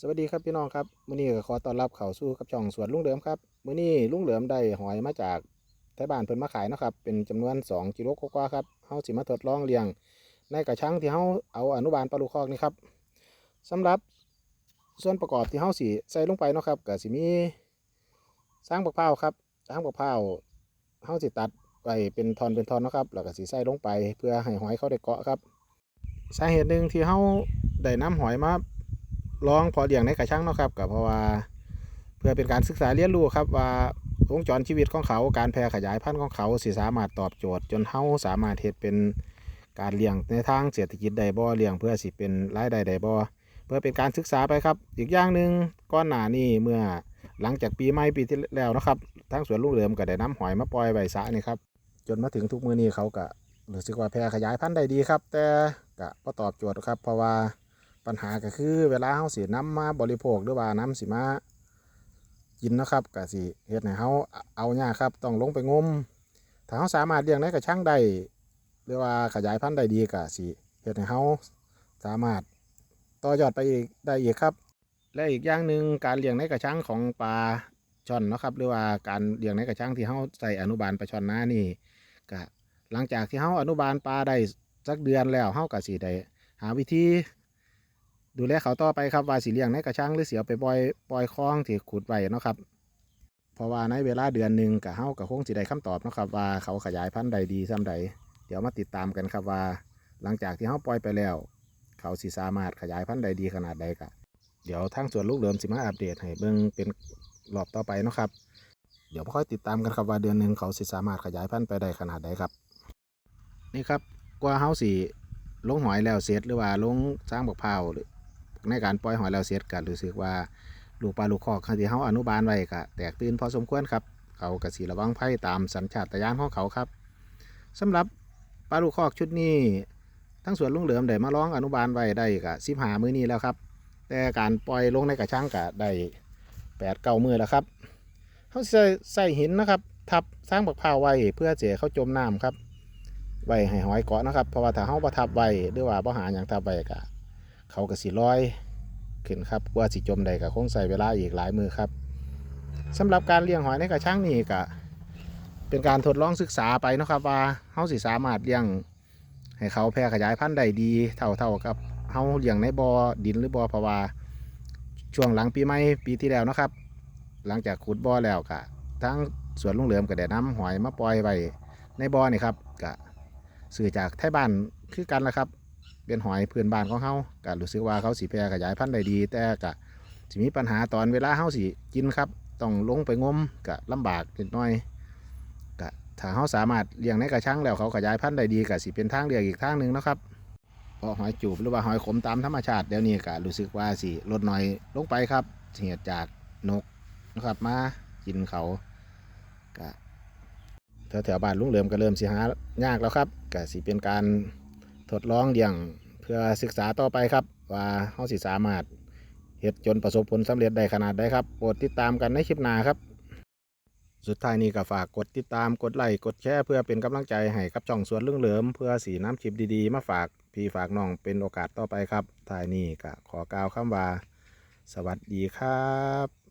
สวัสดีครับพี่น้องครับมื้อนี้ก็ขอต้อนรับเข้าสู่กับช่องสวนลุงเหลิมครับมื้อนี้ลุงเหลิมได้หอยมาจากไทบ้านเพิ่นมาขายนะครับเป็นจำนวน 2กิโลกว่าครับเฮาสิมาทดลองเลี้ยง ในกระชังที่เฮาเอาอนุบาลปลาลูกคอกนี่ครับสำหรับส่วนประกอบที่เฮาสิใส่ลงไปเนาะครับก็สิมีสร้างบักพร้าวครับสร้างบักพร้าวเฮาสิตัดไว้เป็นทอนเป็นทอนนะครับแล้วก็สิใส่ลงไป เพื่อให้หอยเขาได้เกาะครับ สาเหตุหนึ่งที่เฮาได้น้ำหอยมา ลองพอเลี้ยงในกระชังเนาะครับก็เพราะว่า เพื่อเป็นการศึกษาเรียนรู้ครับว่าวงจรชีวิตของเขาการแพร่ขยายพันธุ์ของเขาสิสามารถตอบโจทย์ จนเฮาสามารถเฮ็ดเป็นการเลี้ยงในทางเศรษฐกิจได้บ่เลี้ยงเพื่อสิเป็นรายได้ได้บ่เพื่อเป็นการศึกษาไปครับ อีกอย่างหนึ่งก้อนหน้านี้เมื่อหลังจากปีใหม่ปีที่แล้วนะครับทางสวนลุงเหลิมก็ได้น้ำหอยมาปล่อยไว้สะนี่ครับจนมาถึงทุกมือนี้เขาก็รู้สึกว่าแพร่ขยายพันธุ์ได้ดีครับ แต่ก็ตอบโจทย์ครับเพราะว่า ปัญหาก็คือเวลาเฮาสิน้ำมาบริโภคหรือว่านํสิมากินนะครับก็สิเฮ็ดให้เฮาเอายากครับ ต้องลงไปงม ถ้าเฮาสามารถเลี้ยงในกระชังได้หรือว่าขยายพันธุ์ได้ดีก็สิเฮ็ดให้เฮาสามารถต่อยอดไปอีกได้อีกครับ และอีกอย่างหนึ่งการเลี้ยงในกระชังของปลาช่อนนะครับ หรือว่าการเลี้ยงในกระชังที่เฮาใส่อนุบาลปลาช่อนนานี่ก็หลังจากที่เฮาอนุบาลปลาได้สักเดือนแล้วเฮาก็สิได้หาวิธี ดูแลเขาต่อไปครับว่าสิเลี้ยงในกระชังหรือเสียไปปล่อยปล่อยคลองที่ขุดไว้เนาะครับเพราะว่าในเวลาเดือนหนึ่งกับเฮากับคงสิได้คำตอบนะครับว่าเขาขยายพันธุ์ใดดีซ้ำใด เดี๋ยวมาติดตามกันครับว่า หลังจากที่เฮาปล่อยไปแล้ว เขาสิสามารถขยายพันธุ์ใดดีขนาดใดกะเดี๋ยวทางสวนลูกเดิมสิมาอัปเดตให้เบิ่งเป็นรอบต่อไปนะครับ เดี๋ยวค่อยติดตามกันครับว่าเดือนหนึ่งเขาสิสามารถขยายพันธุ์ไปได้ขนาดใดครับ นี่ครับกว่าเฮาสิลงหอยแล้วเสร็จหรือว่าลงสร้างบักพร้าวหรือ ในการปล่อยหอยแล้วเสร็จก็รู้สึกว่าลูกปลาลูกคอกที่เขาอนุบาลไว้ก็แตกตื่นพอสมควรครับเขากระสีระวังภัยตามสัญชาตญาณของเขาครับสำหรับปลาลูกคอกชุดนี้ทั้งสวนลุงเหลือมได้มาลองอนุบาลไว้ได้ก็สิบหามือนี้แล้วครับ แต่การปล่อยลงในกระชังก็ได้แปดเก้ามือแล้วครับเขาใส่ใส่หินนะครับ ทับสร้างบักพร้าวไว้เพื่อเสียเขาจมน้ำครับไว้ให้หอยเกาะนะครับเพราะว่าถ้าเขาประทับไว้หรือว่าบ่หาอย่างทับไว้ก็ เขาก็สิลอยขึ้นครับกว่าสิจมใดก็คงใส่เวลาอีกหลายมือครับสำหรับการเลี้ยงหอยในกระชังนี่ก็เป็นการทดลองศึกษาไปนะครับว่าเฮาสิสามารถเลี้ยงให้เขาแพร่ขยายพันธุ์ได้ดีเท่าเท่ากับเฮาเลี้ยงในบ่อดินหรือบ่อเพราวาช่วงหลังปีใหม่ปีที่แล้วนะครับ หลังจากขุดบ่อแล้วก็ทั้งสวนลุงเหลือมก็ได้นำหอยมาปล่อยไว้ในบ่อนี่ครับก็ซื้อจากไทบ้านคือกันละครับ เป็นหอยพื้นบ้านของเขาก็รู้สึกว่าเขาสีแพร่ขยายพันธุ์ได้ดี แต่ก็สิมีปัญหาตอนเวลาเขาสิกินครับต้องลงไปงมก็ลำบากนิดหน่อยก็ถ้าเขาสามารถเลี้ยงในกระชังแล้วเขาขยายพันธุ์ได้ดีก็สิเป็นทางเลือกอีกทางหนึ่งนะครับเพราะหอยจูบหรือว่าหอยขมตามธรรมชาติเดี๋ยวนี้ก็รู้สึกว่าสิลดน้อยลงไปครับเหตุจากนกนะครับมากินเขาก็แถวๆบ้านลุงเหลิมก็เริ่มสิหายากแล้วครับก็สิเป็นการ ทดลองเลี้ยงเพื่อศึกษาต่อไปครับ ว่าเขาสิสามารถเฮ็ดจนประสบผลสำเร็จได้ขนาดใดครับโปรดติดตามกันในคลิปหน้าครับ สุดท้ายนี้ก็ฝากกดติดตามกดไลค์กดแชร์เพื่อเป็นกำลังใจให้กับช่องสวนเรื่องเหลิม เพื่อสีน้ำคลิปดีๆ มาฝากพี่ฝากน้องเป็นโอกาสต่อไปครับท้ายนี้ก็ขอกล่าวคำว่า สวัสดีครับ